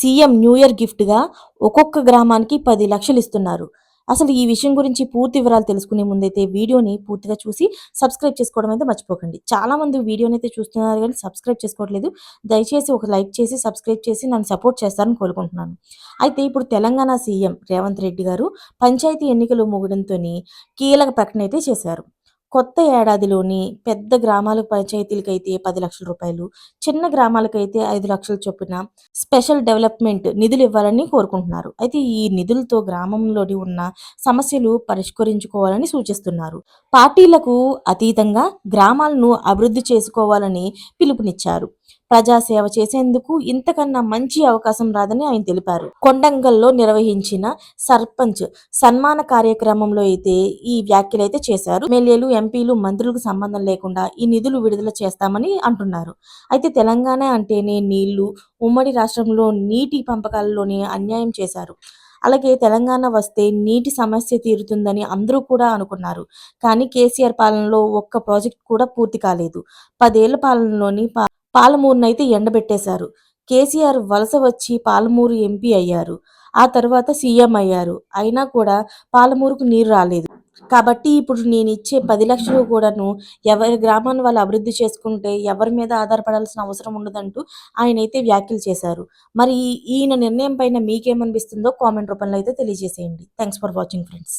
CM new year గిఫ్ట్గా ఒక్కొక్క గ్రామానికి పది లక్షలు ఇస్తున్నారు. అసలు ఈ విషయం గురించి పూర్తి వివరాలు తెలుసుకునే ముందైతే వీడియోని పూర్తిగా చూసి సబ్స్క్రైబ్ చేసుకోవడం అయితే మర్చిపోకండి. చాలామంది వీడియోని అయితే చూస్తున్నారు కానీ సబ్స్క్రైబ్ చేసుకోవట్లేదు. దయచేసి ఒక లైక్ చేసి సబ్స్క్రైబ్ చేసి నన్ను సపోర్ట్ చేస్తారని కోరుకుంటున్నాను. అయితే ఇప్పుడు తెలంగాణ సీఎం రేవంత్ రెడ్డి గారు పంచాయతీ ఎన్నికలు ముగడంతో కీలక ప్రకటన అయితే చేశారు. కొత్త ఏడాదిలోని పెద్ద గ్రామాల పంచాయతీలకైతే పది లక్షల రూపాయలు చిన్న గ్రామాలకైతే ఐదు లక్షల చొప్పున స్పెషల్ డెవలప్మెంట్ నిధులు ఇవ్వాలని కోరుకుంటున్నారు. అయితే ఈ నిధులతో గ్రామంలోని ఉన్న సమస్యలు పరిష్కరించుకోవాలని సూచిస్తున్నారు. పార్టీలకు అతీతంగా గ్రామాలను అభివృద్ధి చేసుకోవాలని పిలుపునిచ్చారు. ప్రజాసేవ చేసేందుకు ఇంతకన్నా మంచి అవకాశం రాదని ఆయన తెలిపారు. కొండంగల్లో నిర్వహించిన సర్పంచ్ సన్మాన కార్యక్రమంలో అయితే ఈ వ్యాఖ్యలు అయితే చేశారు. ఎమ్మెల్యేలు ఎంపీలు మంత్రులకు సంబంధం లేకుండా ఈ నిధులు విడుదల చేస్తామని అంటున్నారు. అయితే తెలంగాణ అంటేనే నీళ్ళు ఉమ్మడి రాష్ట్రంలో నీటి పంపకాలలోనే అన్యాయం చేశారు. అలాగే తెలంగాణ వస్తే నీటి సమస్య తీరుతుందని అందరూ కూడా అనుకున్నారు. కానీ కేసీఆర్ పాలనలో ఒక్క ప్రాజెక్ట్ కూడా పూర్తి కాలేదు. పదేళ్ళ పాలనలోని పా పాలమూరునైతే ఎండబెట్టేశారు. కేసీఆర్ వలస వచ్చి పాలమూరు ఎంపీ అయ్యారు. ఆ తర్వాత సీఎం అయ్యారు. అయినా కూడా పాలమూరుకు నీరు రాలేదు. కాబట్టి ఇప్పుడు నేను ఇచ్చే పది లక్షలు కూడాను ఎవరి గ్రామాన్ని వాళ్ళు అభివృద్ధి చేసుకుంటే ఎవరి మీద ఆధారపడాల్సిన అవసరం ఉండదంటూ ఆయన అయితే వ్యాఖ్యలు చేశారు. మరి ఈయన నిర్ణయం పైన మీకేమనిపిస్తుందో కామెంట్ రూపంలో అయితే తెలియజేసేయండి. Thanks for watching friends